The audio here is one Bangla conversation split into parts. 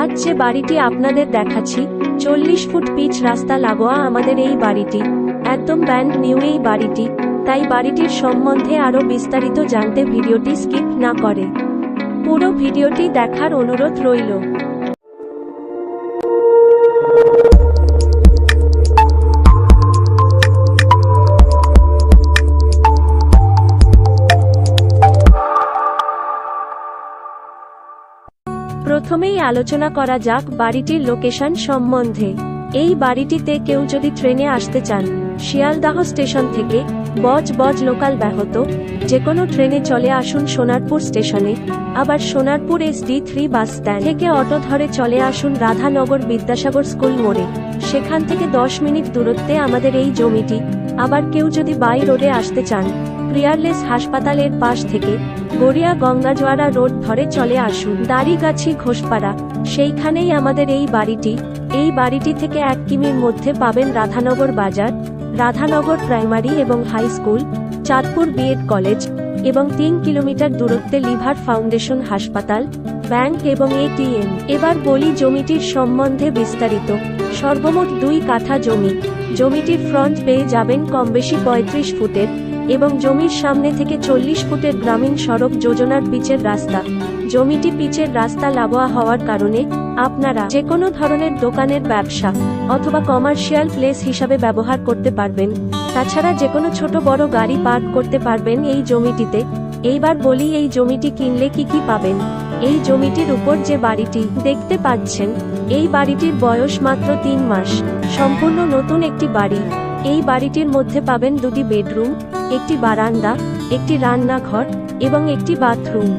আজ যে বাড়িটি আপনাদের দেখাচ্ছি, চল্লিশ ফুট পিচ রাস্তা লাগোয়া আমাদের এই বাড়িটি। একদম ব্যান্ড নিউ এই বাড়িটি, তাই বাড়িটির সম্বন্ধে আরও বিস্তারিত জানতে ভিডিওটি স্কিপ না করে। পুরো ভিডিওটি দেখার অনুরোধ রইল। প্রথমেই আলোচনা করা যাক বাড়িটির লোকেশন সম্বন্ধে। এই বাড়িটিতে কেউ যদি ট্রেনে আসতে চান, শিয়ালদাহ স্টেশন থেকে বজ বজ লোকাল ব্যাহত যে কোনো ট্রেনে চলে আসুন সোনারপুর স্টেশনে, আবার Sonarpur S D three bus stand থেকে অটো ধরে চলে আসুন রাধানগর বিদ্যাসাগর স্কুল মোড়ে। সেখান থেকে দশ মিনিট দূরত্বে আমাদের এই জমিটি। আবার কেউ যদি বাই রোডে আসতে চান প্রিয়ারলেস হাসপাতালের পাশ থেকে গড়িয়া গঙ্গাজোয়ারা রোড ধরে চলে আসুন। দাড়িগাছি ঘোষপাড়া। সেইখানেই আমাদের এই বাড়িটি। এই বাড়িটি থেকে এক কিমির মধ্যে পাবেন রাধানগর বাজার, রাধানগর প্রাইমারি এবং high school, Chandpur B Ed college এবং তিন কিলোমিটার দূরত্বে লিভার ফাউন্ডেশন হাসপাতাল, ব্যাংক এবং এটিএম। এবার বলি জমিটির সম্বন্ধে বিস্তারিত। সর্বমোট দুই কাঠা জমি। জমিটির ফ্রন্ট পেয়ে যাবেন কম বেশি পঁয়ত্রিশ ফুটের এবং জমির সামনে থেকে চল্লিশ ফুটের গ্রামীণ সড়ক যোজনার পিচের রাস্তা। জমিটি পিচের রাস্তা লাগোয়া হওয়ার কারণে আপনারা যে কোনো ধরনের দোকানের ব্যবসা অথবা কমার্শিয়াল প্লেস হিসাবে ব্যবহার করতে পারবেন। তাছাড়া যে কোনো ছোট বড় গাড়ি পার্ক করতে পারবেন এই জমিটিতে। এইবার বলি এই জমিটি কিনলে কি কি পাবেন? এই জমিটির উপর যে বাড়িটি দেখতে পাচ্ছেন, এই বাড়িটির বয়স মাত্র তিন মাস। সম্পূর্ণ নতুন একটি বাড়ি। এই বাড়িটির মধ্যে পাবেন দুটি বেডরুম একটি বারান্দা, একটি রান্নাঘর এবং একটি বাথরুম।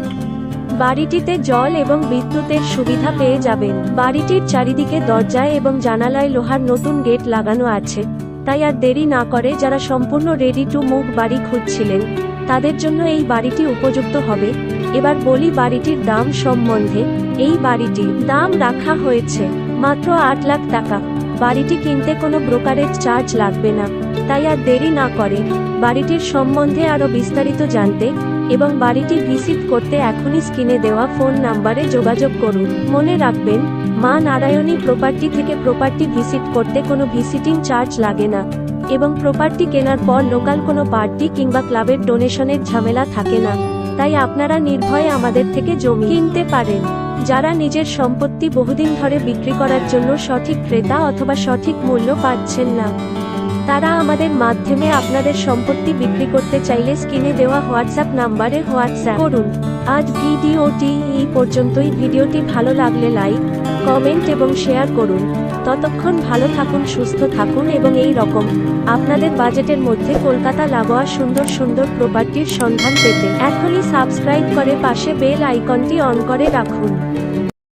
বাড়িটিতে জল এবং বিদ্যুতের সুবিধা পেয়ে যাবেন। বাড়িটির চারিদিকে দরজায় এবং জানালায় লোহার নতুন গেট লাগানো আছে। তাই আর দেরি না করে যারা সম্পূর্ণ রেডি টু মুভ বাড়ি খুঁজছিলেন, তাদের জন্য এই বাড়িটি উপযুক্ত হবে। এবার বলি বাড়িটির দাম সম্বন্ধে। এই বাড়িটির দাম রাখা হয়েছে মাত্র আট লাখ টাকা। বাড়িটি কিনতে কোনো ব্রোকারেজ চার্জ লাগবে না। তাই আর দেরি না করে। বাড়িটির সম্বন্ধে আরও বিস্তারিত জানতে এবং বাড়িটি ভিজিট করতে এখনই স্ক্রিনে দেওয়া ফোন নাম্বারে যোগাযোগ করুন। মনে রাখবেন, মা নারায়ণী প্রপার্টি থেকে প্রপার্টি ভিজিট করতে কোনো ভিজিটিং চার্জ লাগে না এবং প্রপার্টি কেনার পর লোকাল কোনো পার্টি কিংবা ক্লাবের ডোনেশনের ঝামেলা থাকে না। তাই আপনারা নির্ভয়ে আমাদের থেকে জমি কিনতে পারেন। যারা নিজের সম্পত্তি বহুদিন ধরে বিক্রি করার জন্য সঠিক ক্রেতা অথবা সঠিক মূল্য পাচ্ছেন না। তারা আমাদের মাধ্যমে আপনাদের সম্পত্তি বিক্রি করতে চাইলে স্ক্রিনে দেওয়া হোয়াটসঅ্যাপ নাম্বারে হোয়াটসঅ্যাপ করুন। আজ ভিডিওটি এই পর্যন্তই। ভিডিওটি ভালো লাগলে লাইক, কমেন্ট এবং শেয়ার করুন। ততক্ষণ ভালো থাকুন, সুস্থ থাকুন এবং এই রকম আপনাদের বাজেটের মধ্যে কলকাতা লাগোয়া সুন্দর সুন্দর প্রপার্টির সন্ধান পেতে এখনই সাবস্ক্রাইব করে পাশে বেল আইকনটি অন করে রাখুন।